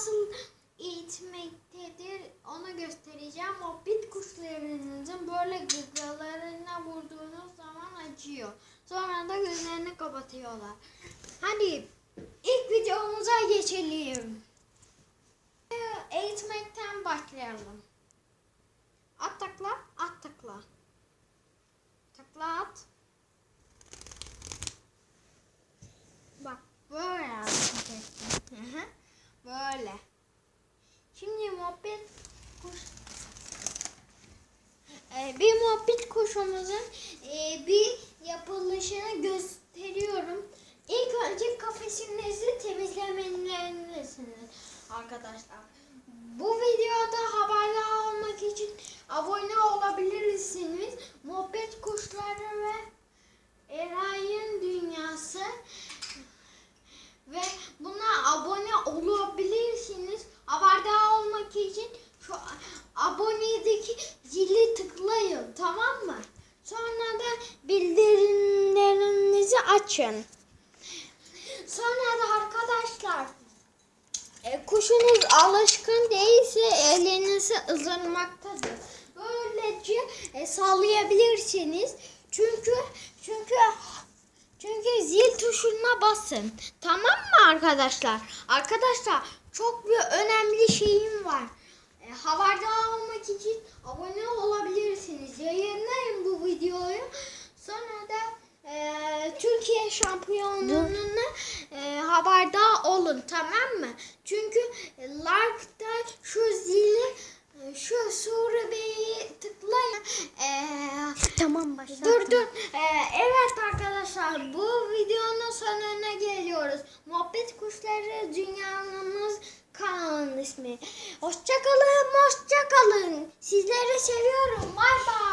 nasıl eğitmektedir onu göstereceğim. O bit kuşlarınızın böyle gıgalarına vurduğunuz zaman acıyor. Sonra da gözlerini kapatıyorlar. Hadi ilk videomuza geçelim. Eğitmekten başlayalım. Böyle. Şimdi muhabbet kuş Ee, bir muhabbet kuşumuzun e, bir yapılışını gösteriyorum. İlk önce kafesinizi temizlemelisiniz arkadaşlar. Bu videoda haberdar olmak için abone olabilirsiniz. Muhabbet kuşları ve Eray'ın dünyası ve buna abone olabilirsiniz. Haberdar olmak için şu abonedeki zili tıklayın tamam mı? Sonra da bildirimlerinizi açın. Sonra da arkadaşlar e, kuşunuz alışkın değilse elinizi ısırmaktadır. Böylece e, sallayabilirsiniz. Çünkü çünkü çünkü zil tuşuna basın. Tamam mı arkadaşlar? Arkadaşlar çok bir önemli şeyim var. E, haberdar olmak için abone olabilirsiniz. Yayınlayın bu videoyu. Sonra da e, Türkiye şampiyonluğuna e, haberdar olun tamam mı? Çünkü e, like'da şu zili e, şu sureyi tıklayın. E, Tamam başla. Dur dur. Ee, evet arkadaşlar bu videonun sonuna geliyoruz. Muhabbet Kuşları Dünyamız kanalın ismi. Hoşçakalın, hoşçakalın. Sizleri seviyorum. Bay bay.